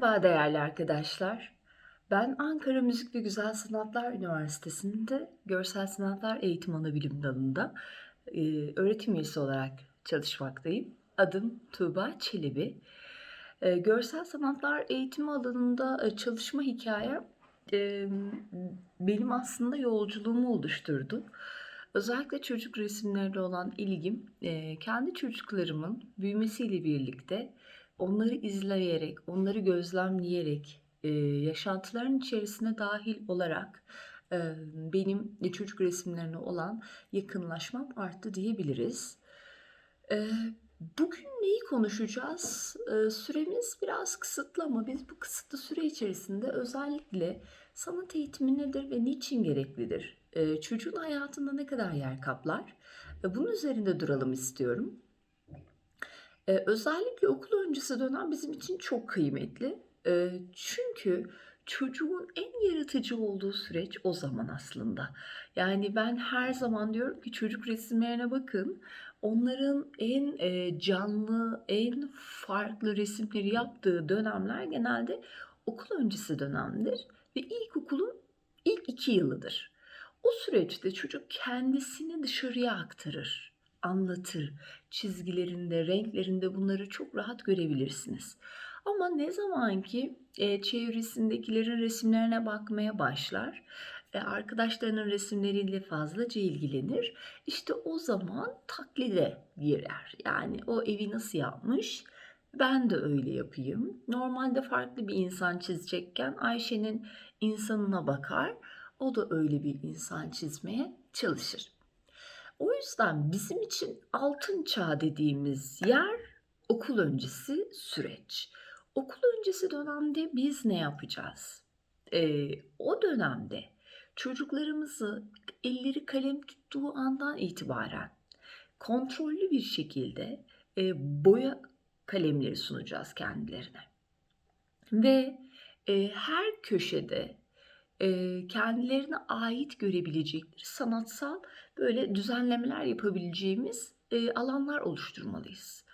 Merhaba değerli arkadaşlar. Ben Ankara Müzik ve Güzel Sanatlar Üniversitesi'nde Görsel Sanatlar Eğitim Anabilim dalında e, öğretim üyesi olarak çalışmaktayım. Adım Tuğba Çelebi. E, görsel sanatlar eğitimi alanında e, çalışma hikayem e, benim aslında yolculuğumu oluşturdu. Özellikle çocuk resimlerine olan ilgim e, kendi çocuklarımın büyümesiyle birlikte onları izleyerek, onları gözlemleyerek, e, yaşantıların içerisine dahil olarak e, benim çocuk resimlerine olan yakınlaşmam arttı diyebiliriz. E, bugün neyi konuşacağız? Süremiz biraz kısıtlı ama biz bu kısıtlı süre içerisinde özellikle sanat eğitimi nedir ve niçin gereklidir? Çocuğun hayatında ne kadar yer kaplar? Bunun üzerinde duralım istiyorum. Eee, özellikle okul öncesi dönem bizim için çok kıymetli. Eee, çünkü çocuğun en yaratıcı olduğu süreç o zaman aslında. Yani ben her zaman diyorum ki çocuk resimlerine bakın. Onların en eee, canlı, en farklı resimleri yaptığı dönemler genelde okul öncesi dönemdir ve ilkokulun ilk iki yılıdır. O süreçte çocuk kendisini dışarıya aktarır, anlatır. Çizgilerinde, renklerinde bunları çok rahat görebilirsiniz. Ama ne zaman ki e, çevresindekilerin resimlerine bakmaya başlar, e, arkadaşlarının resimleriyle fazlaca ilgilenir, işte o zaman taklide girer. Yani o evi nasıl yapmış, ben de öyle yapayım. Normalde farklı bir insan çizecekken Ayşe'nin insanına bakar, o da öyle bir insan çizmeye çalışır. O yüzden bizim için altın çağ dediğimiz yer okul öncesi süreç. Okul öncesi dönemde biz ne yapacağız? Ee, o dönemde çocuklarımızı elleri kalem tuttuğu andan itibaren kontrollü bir şekilde e, boya kalemleri sunacağız kendilerine. Ve e, her köşede kendilerine ait görebilecekleri sanatsal böyle düzenlemeler yapabileceğimiz alanlar oluşturmalıyız.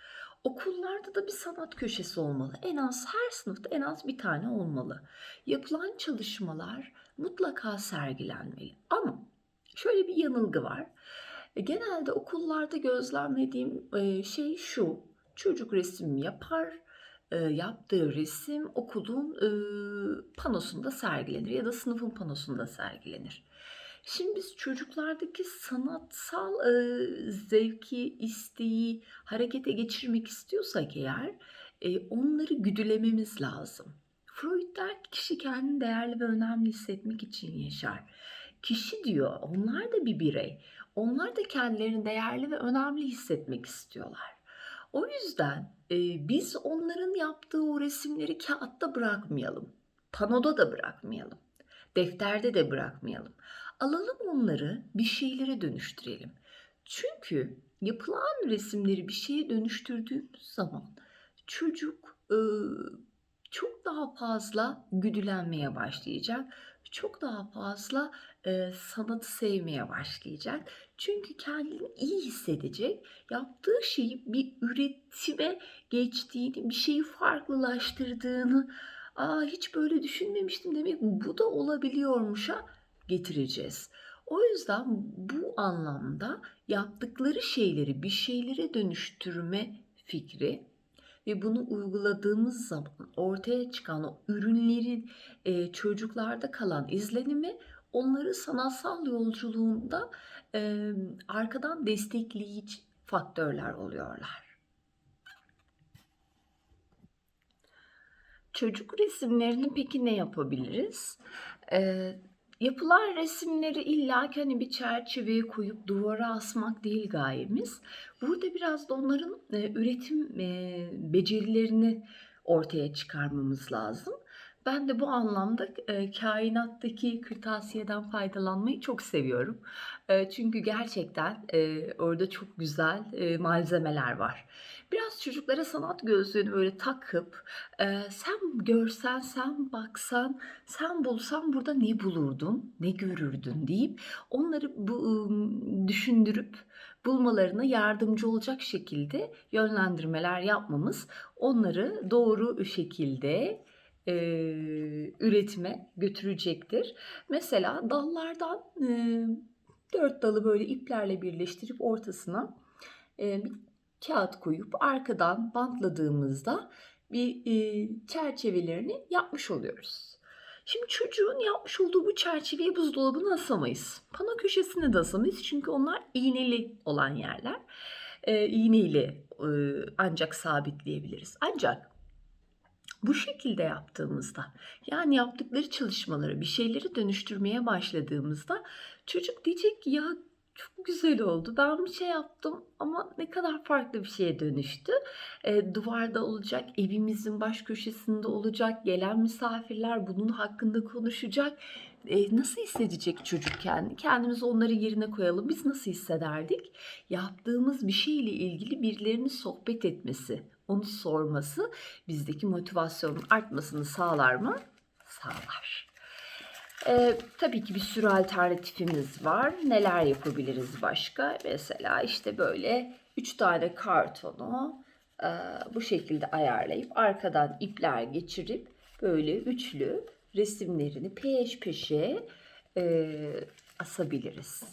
Okullarda da bir sanat köşesi olmalı. En az her sınıfta en az bir tane olmalı. Yapılan çalışmalar mutlaka sergilenmeli. Ama şöyle bir yanılgı var. E, genelde okullarda gözlemlediğim şey şu. Çocuk resim yapar, e, yaptığı resim okulun e, panosunda sergilenir ya da sınıfın panosunda sergilenir. Şimdi biz çocuklardaki sanatsal e, zevki, isteği harekete geçirmek istiyorsak eğer onları güdülememiz lazım. Freud der ki kişi kendini değerli ve önemli hissetmek için yaşar. Kişi diyor onlar da bir birey. Onlar da kendilerini değerli ve önemli hissetmek istiyorlar. O yüzden e, biz onların yaptığı o resimleri kağıtta bırakmayalım. Panoda da bırakmayalım. Defterde de bırakmayalım. Alalım onları bir şeylere dönüştürelim. Çünkü yapılan resimleri bir şeye dönüştürdüğümüz zaman çocuk e, çok daha fazla güdülenmeye başlayacak. Çok daha fazla e, sanatı sevmeye başlayacak. Çünkü kendini iyi hissedecek. Yaptığı şeyi bir üretime geçtiğini, bir şeyi farklılaştırdığını, aa hiç böyle düşünmemiştim demek bu da olabiliyormuş'a getireceğiz. O yüzden bu anlamda yaptıkları şeyleri bir şeylere dönüştürme fikri ve bunu uyguladığımız zaman ortaya çıkan o ürünlerin e, çocuklarda kalan izlenimi onları sanatsal yolculuğunda e, arkadan destekleyici faktörler oluyorlar. Çocuk resimlerini peki ne yapabiliriz? E, yapılan resimleri illa hani bir çerçeveye koyup duvara asmak değil gayemiz. Burada biraz da onların e, üretim e, becerilerini ortaya çıkarmamız lazım. Ben de bu anlamda e, kainattaki kırtasiyeden faydalanmayı çok seviyorum. E, çünkü gerçekten e, orada çok güzel e, malzemeler var. Biraz çocuklara sanat gözlüğünü böyle takıp e, sen görsen, sen baksan, sen bulsan burada ne bulurdun, ne görürdün deyip onları bu, düşündürüp bulmalarına yardımcı olacak şekilde yönlendirmeler yapmamız onları doğru şekilde e, üretime götürecektir. Mesela dallardan e, dört dalı böyle iplerle birleştirip ortasına e, bir kağıt koyup arkadan bantladığımızda bir e, çerçevelerini yapmış oluyoruz. Şimdi çocuğun yapmış olduğu bu çerçeveyi buzdolabına asamayız. Pano köşesine de asamayız çünkü onlar iğneli olan yerler. E, iğneyle e, ancak sabitleyebiliriz. Ancak bu şekilde yaptığımızda yani yaptıkları çalışmaları bir şeyleri dönüştürmeye başladığımızda çocuk diyecek ki ya çok güzel oldu. Ben bir şey yaptım ama ne kadar farklı bir şeye dönüştü. E, duvarda olacak, evimizin baş köşesinde olacak, gelen misafirler bunun hakkında konuşacak. E, nasıl hissedecek çocuk kendi? Kendimizi onların yerine koyalım. Biz nasıl hissederdik? Yaptığımız bir şeyle ilgili birilerinin sohbet etmesi, onu sorması bizdeki motivasyonun artmasını sağlar mı? Sağlar. Ee, tabii ki bir sürü alternatifimiz var. Neler yapabiliriz başka? Mesela işte böyle 3 tane kartonu e, bu şekilde ayarlayıp arkadan ipler geçirip böyle üçlü resimlerini peş peşe e, asabiliriz.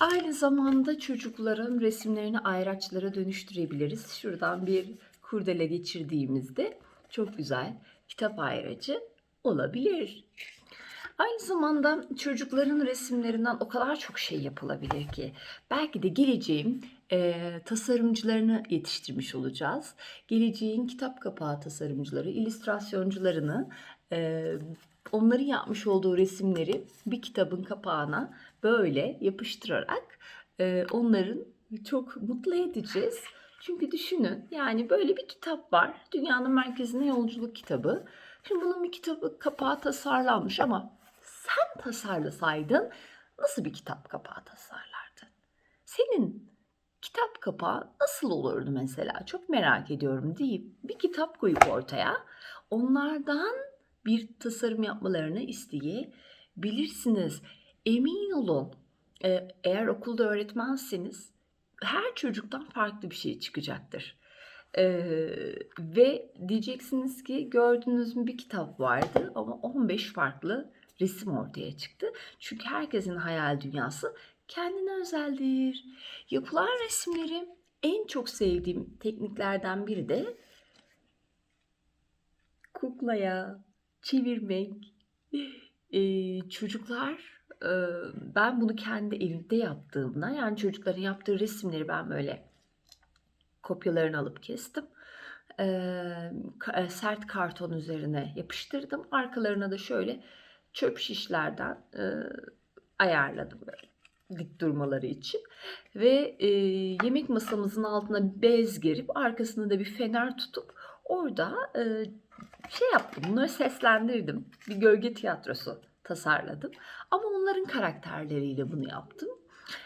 Aynı zamanda çocukların resimlerini ayraçlara dönüştürebiliriz. Şuradan bir kurdele geçirdiğimizde çok güzel kitap ayracı olabilir. Aynı zamanda çocukların resimlerinden o kadar çok şey yapılabilir ki. Belki de geleceğin e, tasarımcılarını yetiştirmiş olacağız. Geleceğin kitap kapağı tasarımcıları, illüstrasyoncularını, e, onların yapmış olduğu resimleri bir kitabın kapağına böyle yapıştırarak e, onların çok mutlu edeceğiz. Çünkü düşünün yani böyle bir kitap var. Dünyanın merkezine yolculuk kitabı. Şimdi bunun bir kitabı kapağı tasarlanmış ama sen tasarlasaydın nasıl bir kitap kapağı tasarlardın? Senin kitap kapağı nasıl olurdu mesela? Çok merak ediyorum deyip bir kitap koyup ortaya onlardan bir tasarım yapmalarını isteyebilirsiniz. Emin olun e, eğer okulda öğretmenseniz her çocuktan farklı bir şey çıkacaktır. Ee, ve diyeceksiniz ki gördüğünüz mü bir kitap vardı ama 15 farklı resim ortaya çıktı. Çünkü herkesin hayal dünyası kendine özeldir. Yapılan resimleri en çok sevdiğim tekniklerden biri de kuklaya çevirmek. Ee, çocuklar ben bunu kendi evimde yaptığımda yani çocukların yaptığı resimleri ben böyle kopyalarını alıp kestim. sert karton üzerine yapıştırdım. Arkalarına da şöyle çöp şişlerden ayarladım böyle dik durmaları için. Ve yemek masamızın altına bez gerip arkasında da bir fener tutup orada şey yaptım. Bunları seslendirdim. Bir gölge tiyatrosu tasarladım. Ama onların karakterleriyle bunu yaptım.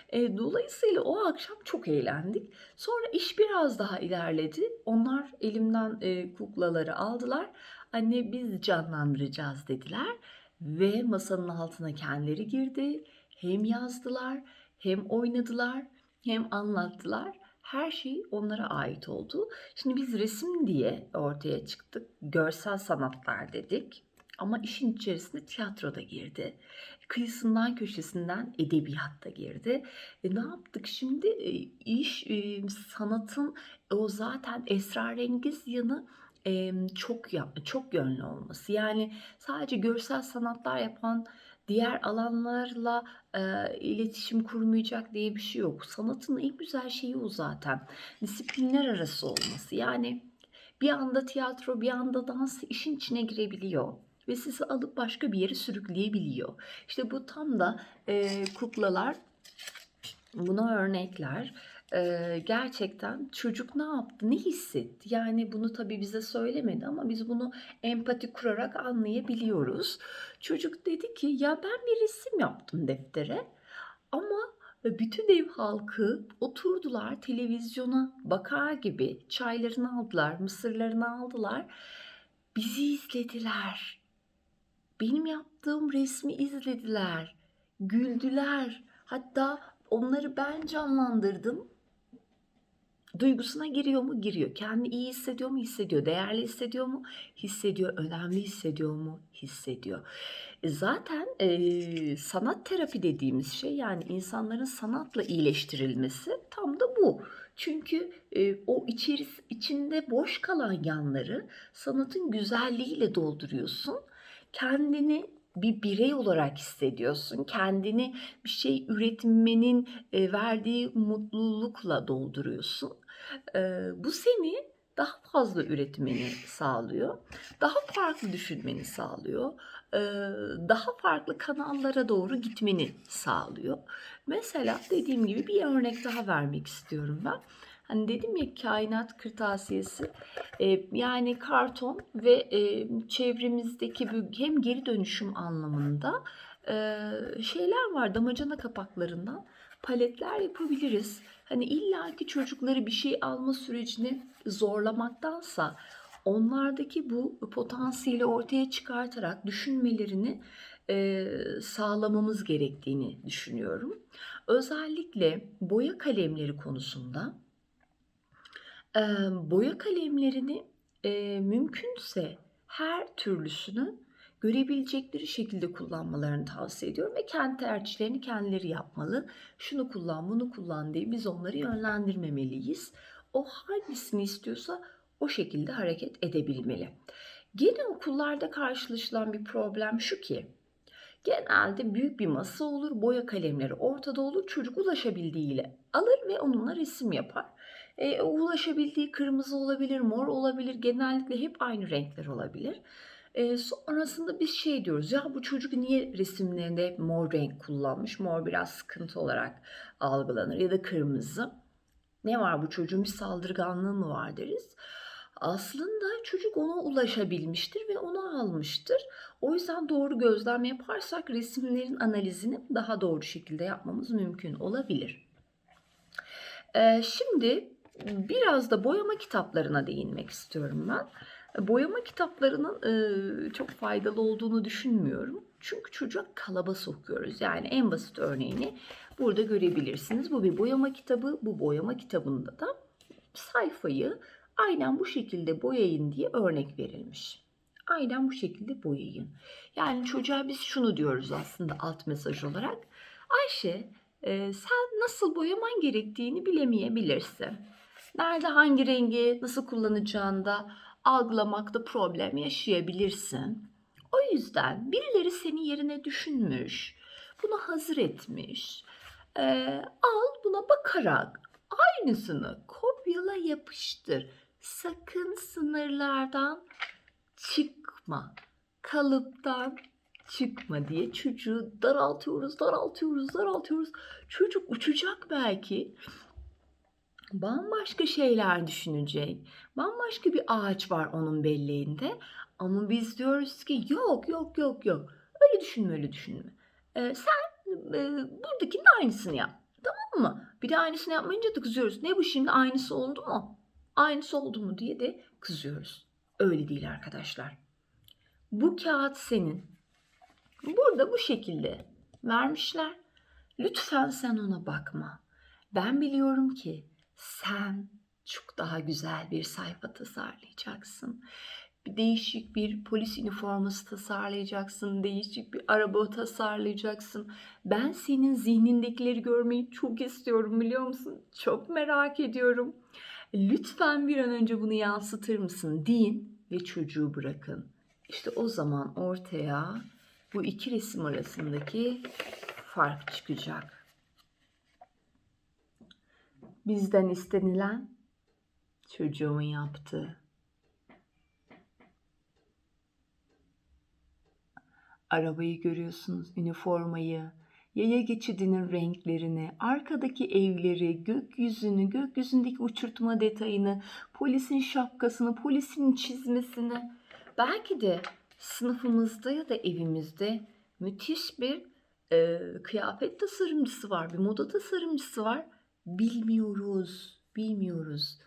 E, dolayısıyla o akşam çok eğlendik. Sonra iş biraz daha ilerledi. Onlar elimden e, kuklaları aldılar. Anne biz canlandıracağız dediler. Ve masanın altına kendileri girdi. Hem yazdılar, hem oynadılar, hem anlattılar. Her şey onlara ait oldu. Şimdi biz resim diye ortaya çıktık. Görsel sanatlar dedik. Ama işin içerisinde tiyatro da girdi. Kıyısından köşesinden edebiyat da girdi. E, ne yaptık şimdi? E, iş e, sanatın o zaten esrarengiz yanı e, çok çok yönlü olması. Yani sadece görsel sanatlar yapan diğer alanlarla e, iletişim kurmayacak diye bir şey yok. Sanatın en güzel şeyi o zaten. Disiplinler arası olması. Yani bir anda tiyatro, bir anda dans işin içine girebiliyor ve sizi alıp başka bir yere sürükleyebiliyor. İşte bu tam da e, kuklalar buna örnekler. Ee, gerçekten çocuk ne yaptı, ne hissetti? Yani bunu tabii bize söylemedi ama biz bunu empati kurarak anlayabiliyoruz. Çocuk dedi ki ya ben bir resim yaptım deftere ama bütün ev halkı oturdular televizyona bakar gibi çaylarını aldılar, mısırlarını aldılar. Bizi izlediler. Benim yaptığım resmi izlediler. Güldüler. Hatta onları ben canlandırdım. Duygusuna giriyor mu? Giriyor. Kendini iyi hissediyor mu? Hissediyor. Değerli hissediyor mu? Hissediyor. Önemli hissediyor mu? Hissediyor. E, Zaten e, sanat terapi dediğimiz şey yani insanların sanatla iyileştirilmesi tam da bu. Çünkü e, o içeris içinde boş kalan yanları sanatın güzelliğiyle dolduruyorsun. Kendini bir birey olarak hissediyorsun. Kendini bir şey üretmenin e, verdiği mutlulukla dolduruyorsun. E, bu seni daha fazla üretmeni sağlıyor. Daha farklı düşünmeni sağlıyor. E, daha farklı kanallara doğru gitmeni sağlıyor. Mesela dediğim gibi bir örnek daha vermek istiyorum ben. Hani dedim ya kainat kırtasiyesi e, yani karton ve e, çevremizdeki bu hem geri dönüşüm anlamında e, şeyler var damacana kapaklarından paletler yapabiliriz. Hani illaki çocukları bir şey alma sürecini zorlamaktansa onlardaki bu potansiyeli ortaya çıkartarak düşünmelerini e, sağlamamız gerektiğini düşünüyorum. Özellikle boya kalemleri konusunda e, boya kalemlerini e, mümkünse her türlüsünü görebilecekleri şekilde kullanmalarını tavsiye ediyorum ve kendi tercihlerini kendileri yapmalı. Şunu kullan, bunu kullan diye biz onları yönlendirmemeliyiz. O hangisini istiyorsa o şekilde hareket edebilmeli. Gene okullarda karşılaşılan bir problem şu ki genelde büyük bir masa olur, boya kalemleri ortada olur, çocuk ulaşabildiğiyle alır ve onunla resim yapar. E, ulaşabildiği kırmızı olabilir, mor olabilir, genellikle hep aynı renkler olabilir. E, sonrasında biz şey diyoruz ya bu çocuk niye resimlerinde hep mor renk kullanmış? Mor biraz sıkıntı olarak algılanır ya da kırmızı. Ne var bu çocuğun bir saldırganlığı mı var deriz. Aslında çocuk ona ulaşabilmiştir ve onu almıştır. O yüzden doğru gözlem yaparsak resimlerin analizini daha doğru şekilde yapmamız mümkün olabilir. Ee, şimdi biraz da boyama kitaplarına değinmek istiyorum ben. Boyama kitaplarının e, çok faydalı olduğunu düşünmüyorum. Çünkü çocuğa kalaba sokuyoruz. Yani en basit örneğini burada görebilirsiniz. Bu bir boyama kitabı. Bu boyama kitabında da sayfayı aynen bu şekilde boyayın diye örnek verilmiş. Aynen bu şekilde boyayın. Yani çocuğa biz şunu diyoruz aslında alt mesaj olarak. Ayşe e, sen nasıl boyaman gerektiğini bilemeyebilirsin. Nerede hangi rengi nasıl kullanacağında algılamakta problem yaşayabilirsin. O yüzden birileri senin yerine düşünmüş, bunu hazır etmiş. E, al buna bakarak aynısını kopyala yapıştır. Sakın sınırlardan çıkma. Kalıptan çıkma diye çocuğu daraltıyoruz, daraltıyoruz, daraltıyoruz. Çocuk uçacak belki. Bambaşka şeyler düşünecek. Bambaşka bir ağaç var onun belleğinde. Ama biz diyoruz ki yok yok yok yok. Öyle düşünme öyle düşünme. Ee, sen e, buradakinin aynısını yap. Tamam mı? Bir de aynısını yapmayınca da kızıyoruz. Ne bu şimdi aynısı oldu mu? Aynısı oldu mu diye de kızıyoruz. Öyle değil arkadaşlar. Bu kağıt senin. Burada bu şekilde vermişler. Lütfen sen ona bakma. Ben biliyorum ki sen çok daha güzel bir sayfa tasarlayacaksın. Bir değişik bir polis üniforması tasarlayacaksın, değişik bir araba tasarlayacaksın. Ben senin zihnindekileri görmeyi çok istiyorum biliyor musun? Çok merak ediyorum. Lütfen bir an önce bunu yansıtır mısın deyin ve çocuğu bırakın. İşte o zaman ortaya bu iki resim arasındaki fark çıkacak. Bizden istenilen çocuğumun yaptığı. Arabayı görüyorsunuz, üniformayı, yaya geçidinin renklerini, arkadaki evleri, gökyüzünü, gökyüzündeki uçurtma detayını, polisin şapkasını, polisin çizmesini. Belki de sınıfımızda ya da evimizde müthiş bir e, kıyafet tasarımcısı var, bir moda tasarımcısı var. Bilmiyoruz, bilmiyoruz.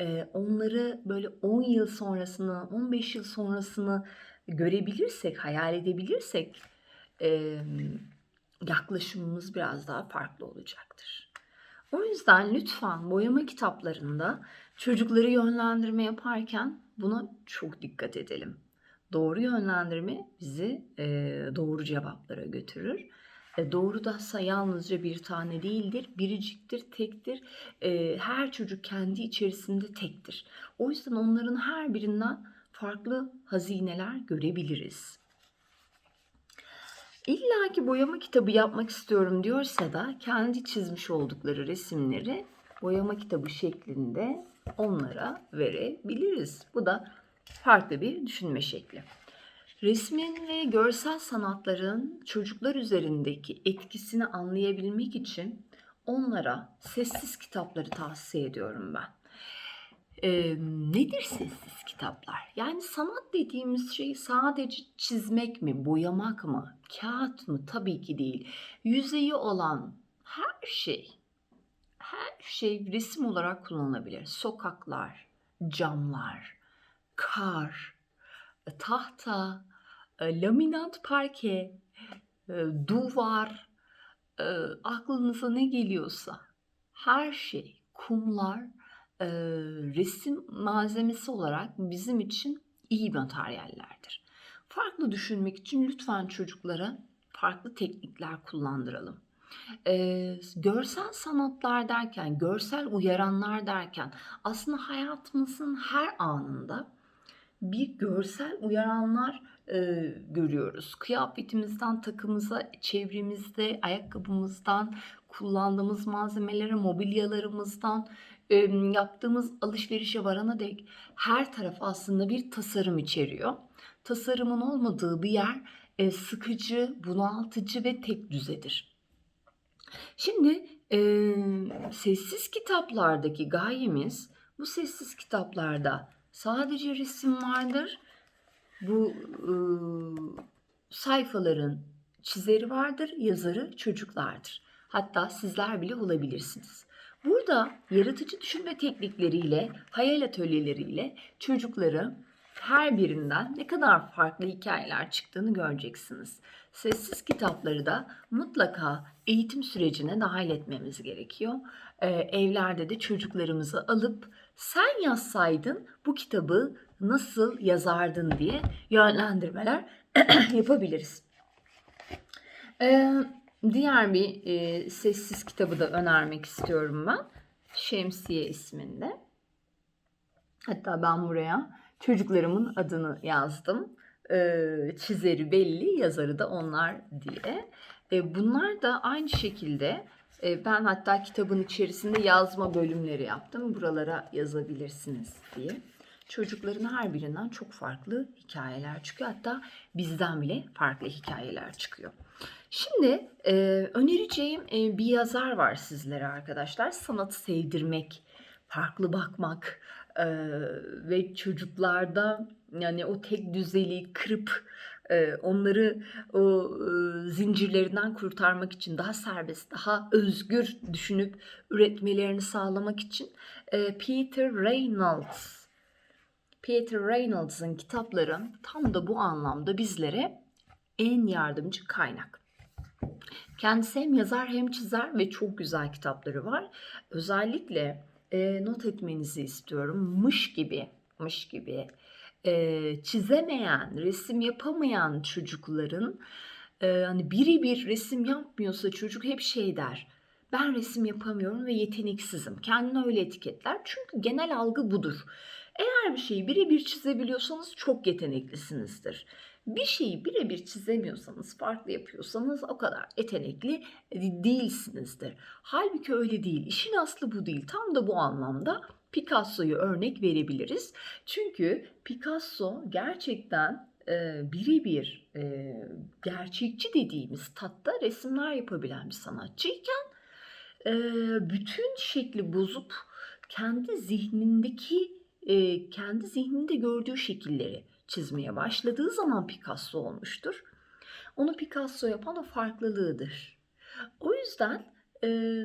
E, onları böyle 10 yıl sonrasını, 15 yıl sonrasını görebilirsek, hayal edebilirsek e, yaklaşımımız biraz daha farklı olacaktır. O yüzden lütfen boyama kitaplarında çocukları yönlendirme yaparken buna çok dikkat edelim. Doğru yönlendirme bizi e, doğru cevaplara götürür. E, doğru da yalnızca bir tane değildir, biriciktir, tektir. E, her çocuk kendi içerisinde tektir. O yüzden onların her birinden farklı hazineler görebiliriz. İlla ki boyama kitabı yapmak istiyorum diyorsa da kendi çizmiş oldukları resimleri boyama kitabı şeklinde onlara verebiliriz. Bu da farklı bir düşünme şekli. Resmin ve görsel sanatların çocuklar üzerindeki etkisini anlayabilmek için onlara sessiz kitapları tavsiye ediyorum ben. Ee, nedir sessiz kitaplar? Yani sanat dediğimiz şey sadece çizmek mi, boyamak mı, kağıt mı? Tabii ki değil. Yüzeyi olan her şey, her şey resim olarak kullanılabilir. Sokaklar, camlar, kar, tahta, e, laminat parke, e, duvar, e, aklınıza ne geliyorsa her şey, kumlar, e, resim malzemesi olarak bizim için iyi materyallerdir. Farklı düşünmek için lütfen çocuklara farklı teknikler kullandıralım. E, görsel sanatlar derken, görsel uyaranlar derken aslında hayatımızın her anında bir görsel uyaranlar e, görüyoruz. Kıyafetimizden takımıza, çevremizde, ayakkabımızdan, kullandığımız malzemelere, mobilyalarımızdan, e, yaptığımız alışverişe varana dek her taraf aslında bir tasarım içeriyor. Tasarımın olmadığı bir yer e, sıkıcı, bunaltıcı ve tek düzedir. Şimdi e, sessiz kitaplardaki gayemiz bu sessiz kitaplarda sadece resim vardır. Bu e, sayfaların çizeri vardır, yazarı çocuklardır. Hatta sizler bile olabilirsiniz. Burada yaratıcı düşünme teknikleriyle, hayal atölyeleriyle çocukları her birinden ne kadar farklı hikayeler çıktığını göreceksiniz. Sessiz kitapları da mutlaka eğitim sürecine dahil etmemiz gerekiyor. Ee, evlerde de çocuklarımızı alıp sen yazsaydın bu kitabı nasıl yazardın diye yönlendirmeler yapabiliriz. Ee, diğer bir e, sessiz kitabı da önermek istiyorum ben. Şemsiye isminde. Hatta ben buraya çocuklarımın adını yazdım. Ee, çizeri belli, yazarı da onlar diye. Ee, bunlar da aynı şekilde e, ben hatta kitabın içerisinde yazma bölümleri yaptım. Buralara yazabilirsiniz diye. Çocukların her birinden çok farklı hikayeler çıkıyor. Hatta bizden bile farklı hikayeler çıkıyor. Şimdi e, önereceğim e, bir yazar var sizlere arkadaşlar. Sanatı sevdirmek, farklı bakmak e, ve çocuklarda yani o tek düzeliği kırıp e, onları o e, zincirlerinden kurtarmak için daha serbest, daha özgür düşünüp üretmelerini sağlamak için e, Peter Reynolds Peter Reynolds'ın kitapları tam da bu anlamda bizlere en yardımcı kaynak. Kendisi hem yazar hem çizer ve çok güzel kitapları var. Özellikle e, not etmenizi istiyorum. Mış gibi, mış gibi e, çizemeyen, resim yapamayan çocukların e, hani biri bir resim yapmıyorsa çocuk hep şey der. Ben resim yapamıyorum ve yeteneksizim. Kendini öyle etiketler. Çünkü genel algı budur. Eğer bir şeyi birebir çizebiliyorsanız çok yeteneklisinizdir. Bir şeyi birebir çizemiyorsanız, farklı yapıyorsanız o kadar yetenekli değilsinizdir. Halbuki öyle değil. İşin aslı bu değil. Tam da bu anlamda Picasso'yu örnek verebiliriz. Çünkü Picasso gerçekten e, birebir e, gerçekçi dediğimiz tatta resimler yapabilen bir sanatçıyken e, bütün şekli bozup kendi zihnindeki e, kendi zihninde gördüğü şekilleri çizmeye başladığı zaman Picasso olmuştur. Onu Picasso yapan o farklılığıdır. O yüzden e,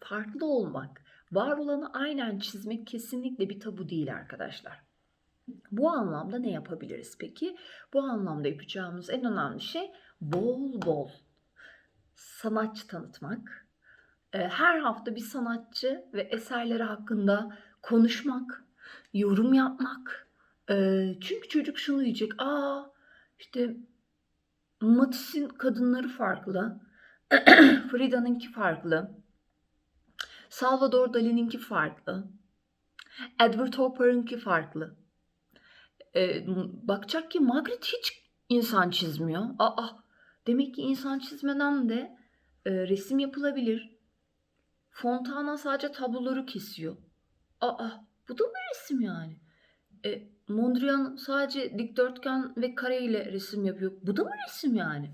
farklı olmak, var olanı aynen çizmek kesinlikle bir tabu değil arkadaşlar. Bu anlamda ne yapabiliriz peki? Bu anlamda yapacağımız en önemli şey bol bol sanatçı tanıtmak, Eee, her hafta bir sanatçı ve eserleri hakkında konuşmak, yorum yapmak. Eee, çünkü çocuk şunu diyecek, "A! İşte Matisse'in kadınları farklı, Frida'nınki farklı, Salvador Dali'ninki farklı, Edward Hopper'ınki farklı." Eee, bakacak ki Magritte hiç insan çizmiyor. A, a! Demek ki insan çizmeden de, eee, resim yapılabilir. Fontana sadece tabloları kesiyor. A, a! Bu da mı resim yani? E, Mondrian sadece dikdörtgen ve kareyle resim yapıyor. Bu da mı resim yani?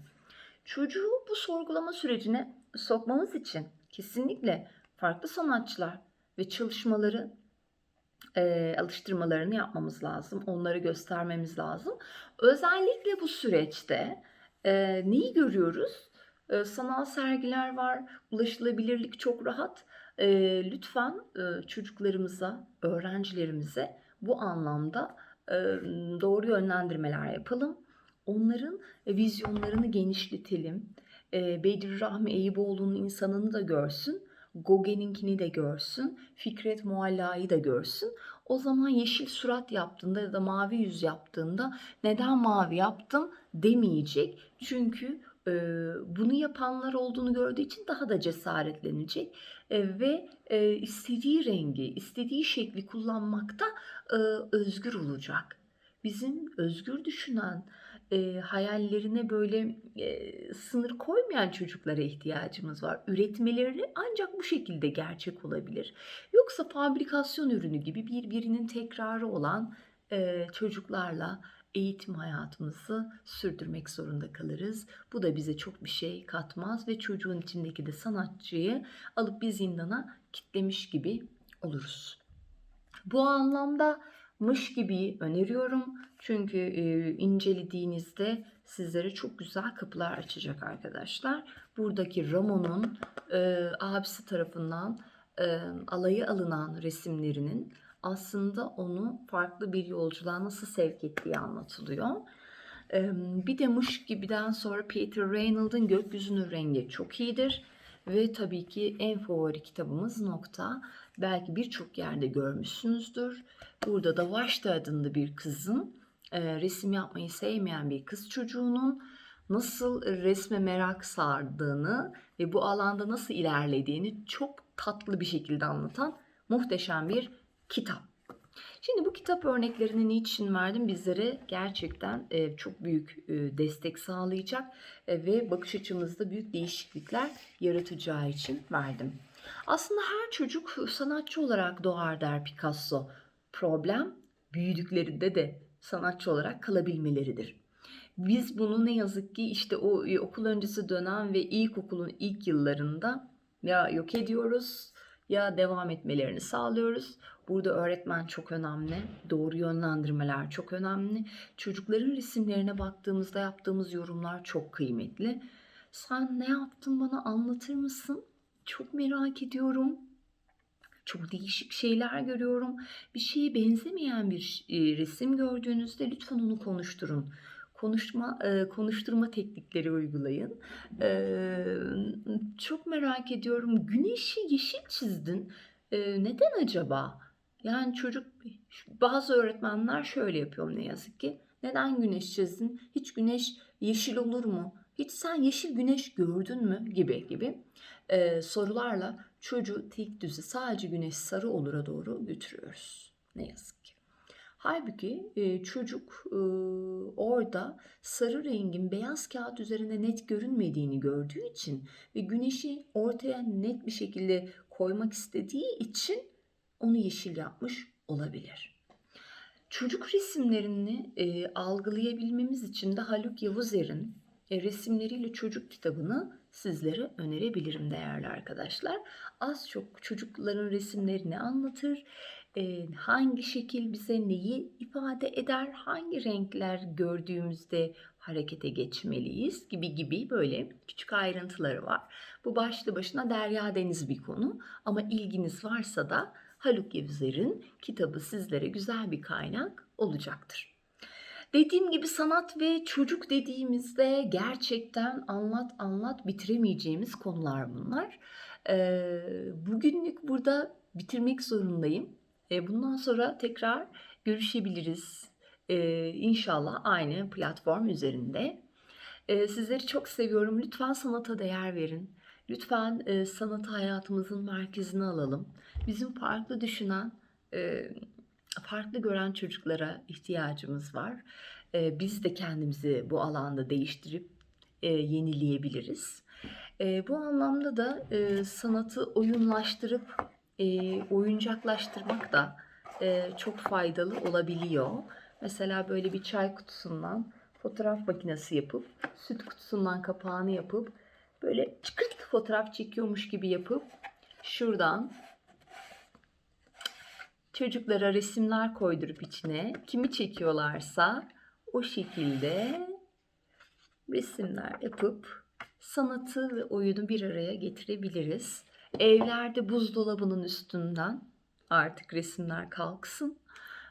Çocuğu bu sorgulama sürecine sokmamız için kesinlikle farklı sanatçılar ve çalışmaları, eee, alıştırmalarını yapmamız lazım. Onları göstermemiz lazım. Özellikle bu süreçte, eee, neyi görüyoruz? Eee, sanal sergiler var, ulaşılabilirlik çok rahat. Eee, lütfen, eee, çocuklarımıza, öğrencilerimize bu anlamda, doğru yönlendirmeler yapalım. Onların vizyonlarını genişletelim. Bedri Rahmi Eyüboğlu'nun insanını da görsün, Gauguin'inkini de görsün, Fikret Mualla'yı da görsün. O zaman yeşil surat yaptığında ya da mavi yüz yaptığında "Neden mavi yaptım?" demeyecek. Çünkü, eee, bunu yapanlar olduğunu gördüğü için daha da cesaretlenecek, eee, ve, eee, istediği rengi, istediği şekli kullanmakta, ııı, özgür olacak. Bizim özgür düşünen, eee, hayallerine böyle, eee, sınır koymayan çocuklara ihtiyacımız var. Üretmeleri ancak bu şekilde gerçek olabilir. Yoksa fabrikasyon ürünü gibi birbirinin tekrarı olan, eee, çocuklarla eğitim hayatımızı sürdürmek zorunda kalırız. Bu da bize çok bir şey katmaz ve çocuğun içindeki de sanatçıyı alıp bir zindana kitlemiş gibi oluruz. Bu anlamda Mış Gibi'yi öneriyorum. Çünkü, eee, incelediğinizde sizlere çok güzel kapılar açacak arkadaşlar. Buradaki Ramon'un, eee, abisi tarafından, emm, alaya alınan resimlerinin aslında onu farklı bir yolculuğa nasıl sevk ettiği anlatılıyor. Bir de Mış Gibi'den sonra Peter Reynolds'ın Gökyüzünün Rengi çok iyidir ve tabii ki en favori kitabımız Nokta. Belki birçok yerde görmüşsünüzdür. Burada da Vaşti adında bir kızın, resim yapmayı sevmeyen bir kız çocuğunun nasıl resme merak sardığını ve bu alanda nasıl ilerlediğini çok tatlı bir şekilde anlatan muhteşem bir kitap. Şimdi bu kitap örneklerini niçin verdim? Bizlere gerçekten, eee, çok büyük, eee, destek sağlayacak, eee, ve bakış açımızda büyük değişiklikler yaratacağı için verdim. Aslında her çocuk sanatçı olarak doğar der Picasso. Problem büyüdüklerinde de sanatçı olarak kalabilmeleridir. Biz bunu ne yazık ki işte o, okul öncesi dönem ve ilkokulun ilk yıllarında ya yok ediyoruz ya devam etmelerini sağlıyoruz. Burada öğretmen çok önemli, doğru yönlendirmeler çok önemli. Çocukların resimlerine baktığımızda yaptığımız yorumlar çok kıymetli. "Sen ne yaptın bana anlatır mısın? Çok merak ediyorum. Çok değişik şeyler görüyorum." Bir şeye benzemeyen bir eee, resim gördüğünüzde lütfen onu konuşturun. Konuşma, eee, konuşturma teknikleri uygulayın. Eee, çok merak ediyorum, güneşi yeşil çizdin. Eee, neden acaba? Yani çocuk bazı öğretmenler şöyle yapıyor ne yazık ki. "Neden güneş çizdin? Hiç güneş yeşil olur mu? Hiç sen yeşil güneş gördün mü?" gibi gibi, eee, sorularla çocuğu tekdüze sadece güneş sarı olur'a doğru götürüyoruz ne yazık ki. Hâlbuki, eee, çocuk, ııı, orada sarı rengin beyaz kağıt üzerinde net görünmediğini gördüğü için ve güneşi ortaya net bir şekilde koymak istediği için onu yeşil yapmış olabilir. Çocuk resimlerini, eee, algılayabilmemiz için de Haluk Yavuzer'in, eee, Resimleriyle Çocuk kitabını sizlere önerebilirim değerli arkadaşlar. Az çok çocukların resimlerini anlatır, hangi şekil bize neyi ifade eder, hangi renkler gördüğümüzde harekete geçmeliyiz gibi gibi böyle küçük ayrıntıları var. Bu başlı başına derya deniz bir konu ama ilginiz varsa da Haluk Yavuzer'in kitabı sizlere güzel bir kaynak olacaktır. Dediğim gibi sanat ve çocuk dediğimizde gerçekten anlat anlat bitiremeyeceğimiz konular bunlar. Bugünlük burada bitirmek zorundayım. Eee, bundan sonra tekrar görüşebiliriz. Eee, inşallah aynı platform üzerinde. Eee, sizleri çok seviyorum. Lütfen sanata değer verin. Lütfen eee, sanatı hayatımızın merkezine alalım. Bizim farklı düşünen, eee, farklı gören çocuklara ihtiyacımız var. Biz de kendimizi bu alanda değiştirip yenileyebiliriz. Bu anlamda da sanatı oyunlaştırıp eee, oyuncaklaştırmak da eee, çok faydalı olabiliyor. Mesela böyle bir çay kutusundan fotoğraf makinesi yapıp, süt kutusundan kapağını yapıp, böyle çıkırt fotoğraf çekiyormuş gibi yapıp, şuradan çocuklara resimler koydurup içine kimi çekiyorlarsa o şekilde resimler yapıp sanatı ve oyunu bir araya getirebiliriz. Evlerde buzdolabının üstünden artık resimler kalksın.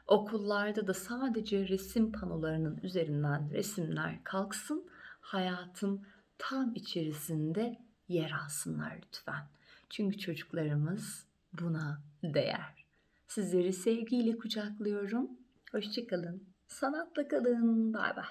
Okullarda da sadece resim panolarının üzerinden resimler kalksın. Hayatın tam içerisinde yer alsınlar lütfen. Çünkü çocuklarımız buna değer. Sizleri sevgiyle kucaklıyorum. Hoşçakalın. Sanatla kalın. Bay bay.